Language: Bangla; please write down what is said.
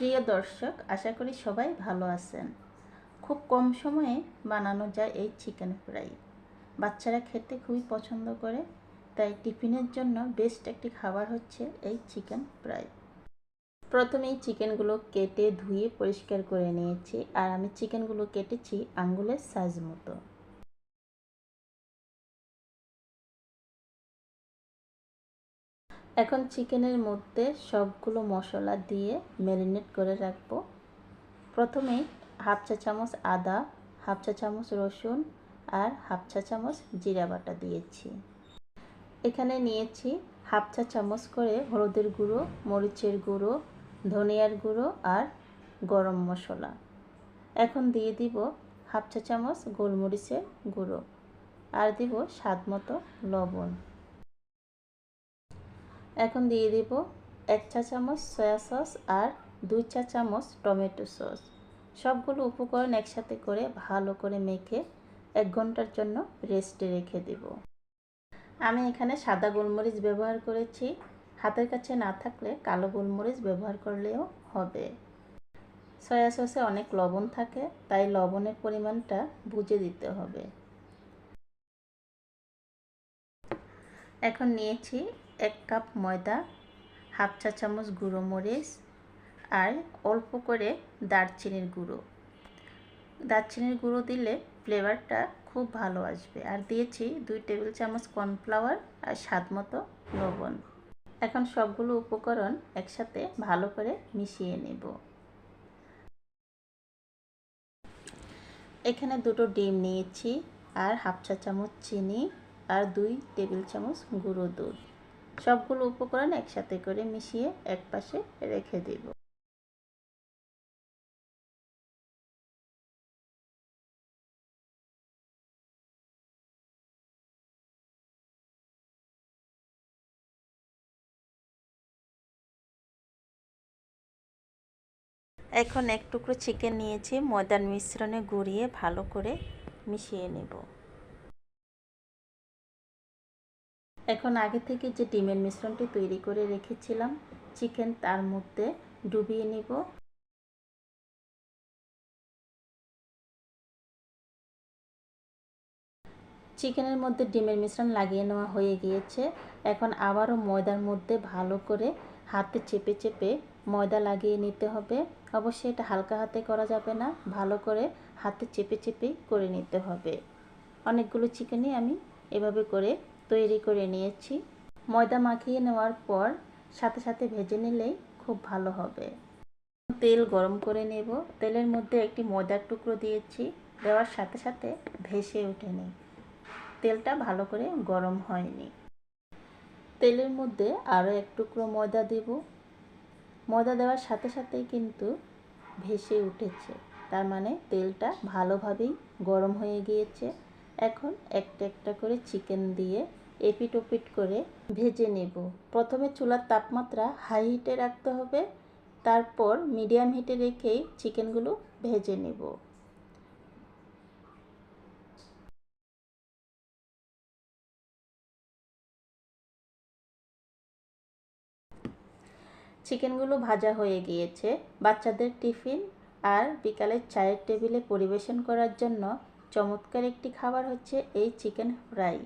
প্রিয় দর্শক, আশা করি সবাই ভালো আছেন। খুব কম সময়ে বানানো যায় এই চিকেন ফ্রাই। বাচ্চারা খেতে খুবই পছন্দ করে, তাই টিফিনের জন্য বেস্ট একটি খাবার হচ্ছে এই চিকেন ফ্রাই। প্রথমেই চিকেনগুলো কেটে ধুয়ে পরিষ্কার করে নিয়েছি, আর আমি চিকেনগুলো কেটেছি আঙ্গুলের সাইজ মতো। এখন চিকেনের মধ্যে সবগুলো মশলা দিয়ে ম্যারিনেট করে রাখব। প্রথমে হাফ চা চামচ আদা, হাফ চা চামচ রসুন আর হাফ চা চামচ জিরা বাটা দিয়েছি। এখানে নিয়েছি হাফ চা চামচ করে হলুদের গুঁড়ো, মরিচের গুঁড়ো, ধনিয়ার গুঁড়ো আর গরম মশলা। এখন দিয়ে দিব হাফ চা চামচ গোলমরিচের গুঁড়ো আর দিব স্বাদ মতো লবণ। এখন দিয়ে দিব এক চা চামচ সয়া সস আর দুই চা চামচ টমেটো সস সবগুলো উপকরণ একসাথে করে ভালো করে মেখে এক ঘণ্টার জন্য রেস্টে রেখে দেব। আমি এখানে সাদা গোলমরিচ ব্যবহার করেছি। হাতের কাছে না থাকলে কালো গোলমরিচ ব্যবহার করলেও হবে। সয়া সসে অনেক লবণ থাকে, তাই লবণের পরিমাণটা বুঝে দিতে হবে। এখন নিয়েছি এক কাপ ময়দা, হাফ চা চামচ গুঁড়ো মরিচ আর অল্প করে দারচিনির গুঁড়ো। দারচিনির গুঁড়ো দিলে ফ্লেভারটা খুব ভালো আসবে। আর দিয়েছি দুই টেবিল চামচ কর্নফ্লাওয়ার আর স্বাদ মতো লবণ। এখন সবগুলো উপকরণ একসাথে ভালো করে মিশিয়ে নেব। এখানে দুটো ডিম নিয়েছি আর হাফ চা চামচ চিনি আর দুই টেবিল চামচ গুঁড়ো দুধ। সবগুলো উপকরণ একসাথে করে মিশিয়ে এক পাশে রেখে দেব। এখন এক টুকরো চিকেন নিয়েছি, ময়দার মিশ্রণে গুঁড়িয়ে ভালো করে মিশিয়ে নেব। এখন আগে থেকে যে ডিমের মিশ্রণটি তৈরি করে রেখেছিলাম, চিকেন তার মধ্যে ডুবিয়ে নিব। চিকেনের মধ্যে ডিমের মিশ্রণ লাগিয়ে নেওয়া হয়ে গিয়েছে। এখন আবারও ময়দার মধ্যে ভালো করে হাতে চেপে চেপে ময়দা লাগিয়ে নিতে হবে। অবশ্যই এটা হালকা হাতে করা যাবে না, ভালো করে হাতে চেপে চেপে করে নিতে হবে। অনেকগুলো চিকেনই আমি এভাবে করে তৈরি করে নিয়েছি। ময়দা মাখিয়ে নেওয়ার পর সাথে সাথে ভেজে নিলেই খুব ভালো হবে। তেল গরম করে নেব। তেলের মধ্যে একটি ময়দার টুকরো দিয়েছি। দেওয়ার সাথে সাথে ভেসে ওঠেনি। তেলটা ভালো করে গরম হয়নি। তেলের মধ্যে আরও এক টুকরো ময়দা দেব। ময়দা দেওয়ার সাথে সাথেই কিন্তু ভেসে উঠেছে। তার মানে তেলটা ভালোভাবেই গরম হয়ে গিয়েছে। এখন একটা একটা করে চিকেন দিয়ে এপিট ওপিট করে ভেজে নেব। প্রথমে চুলার তাপমাত্রা হাই হিটে রাখতে হবে, তারপর মিডিয়াম হিটে রেখেই চিকেনগুলো ভেজে নেব। চিকেনগুলো ভাজা হয়ে গিয়েছে। বাচ্চাদের টিফিন আর বিকালের চায়ের টেবিলে পরিবেশন করার জন্য চমৎকার একটি খাবার হচ্ছে এই চিকেন ফ্রাই।